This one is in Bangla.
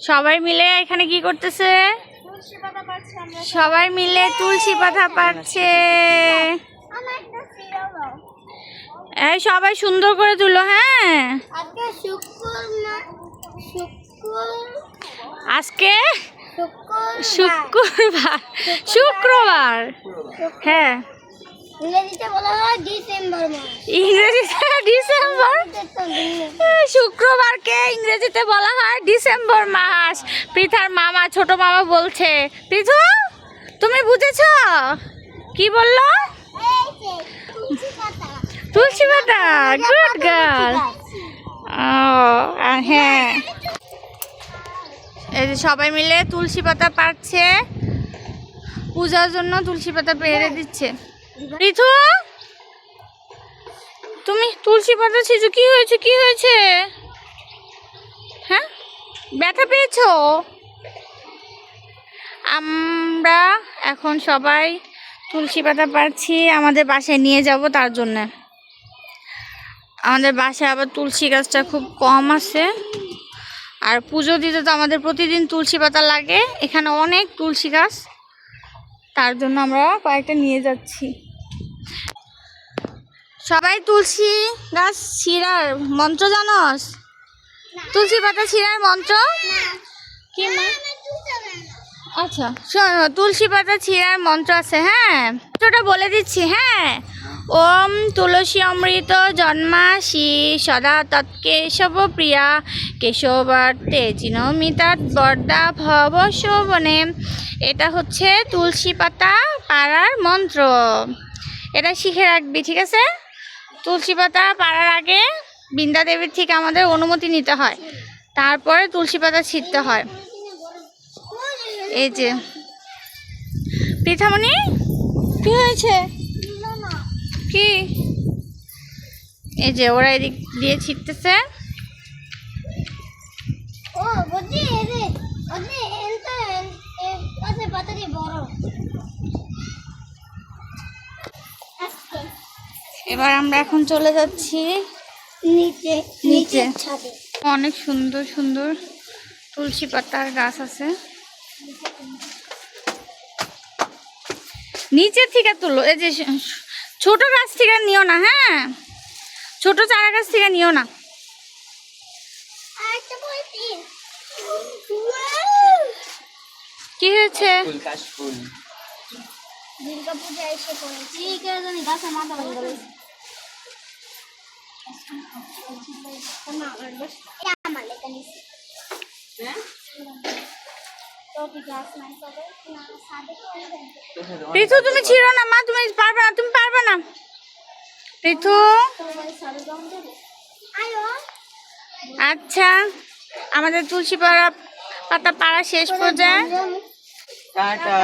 সবাই মিলে এখানে কি করতেছে? সবাই মিলে তুলসী পাতা পাচ্ছে এই সবাই সুন্দর করে তুলো হ্যাঁ। আজকে শুক্রবার। শুক্রবার। হ্যাঁ। ইংরেজিতে বলা হয় ডিসেম্বর মাস। ইংরেজিতে ডিসেম্বর? শুক্রবারকে ইংরেজিতে বলা হয় ডিসেম্বর মাস। পৃথার মামা, ছোট মামা বলছে, পৃথু, তুমি বুঝেছ? কি বলল? তুলসী পাতা। গুড গার্ল হ্যাঁ। এই যে সবাই মিলে তুলসী পাতা পাচ্ছে পূজার জন্য তুলসী পাতা পেরে দিচ্ছে। ঋতু তুমি তুলসী পাতা ছিঁচো, কি হয়েছে কি হয়েছে? হ্যাঁ? ব্যথা পেয়েছ? আমরা এখন সবাই তুলসী পাতা পাচ্ছি আমাদের বাসায় নিয়ে যাব তার জন্যে। আমাদের বাসায় আবার তুলসী গাছটা খুব কম আছে। আর পুজো দিতে তো আমাদের প্রতিদিন তুলসী পাতা লাগে। এখানে অনেক তুলসী গাছ। তার জন্য আমরা কয়েকটা নিয়ে যাচ্ছি। সবাই তুলসী গাছ ছিঁড়ার মন্ত্র জানোস? তুলসী পাতা ছিঁড়ার মন্ত্র? কি আচ্ছা শোনো তুলসী পাতা ছিঁড়ার মন্ত্র আছে হ্যাঁ? মন্ত্রটা বলে দিচ্ছি হ্যাঁ? ওম তুলসী অমৃত জন্মাসি সদা তৎকেশব প্রিয়া। কেশবার্তে চিনমিতাৎ বরদা ভব শোভনে। এটা হচ্ছে তুলসী পাতা পাড়ার মন্ত্র। এটা শিখে রাখবি ঠিক আছে? তুলসী পাতা পাড়ার আগে বৃন্দা দেবীর থেকে আমাদের অনুমতি নিতে হয়। তারপরে তুলসী পাতা ছিঁড়তে হয়। এই যে। পৃথামণি? কি হয়েছে? কি? এই যে ওরা এদিক দিয়ে ছিটতেছে। ও বুঝছি এই ওদের এনটা আছে পাতা দিয়ে বড়। এবার আমরা এখন চলে যাচ্ছি নিচে নিচে। ছাদে। অনেক সুন্দর সুন্দর তুলসী পাতার গাছ আছে। নিচে থেকে তুলো এই যে ছোট গাছ থেকে নিও না হ্যাঁ? ছোট চারা গাছ থেকে নিও না। কি হয়েছে? দুর্গা পূজা এসে পড়েছি। কেউ জানি গাছে মাথা ঋতু তুমি ছিড়ো না মা তুমি পারবে না তুমি পারবে না। ঋতু? সবাই সাদে রং দেবে আয়ো আচ্ছা আমাদের তুলসী পাড়া পাতা পাড়া শেষ পর্যায়ে। টাটা।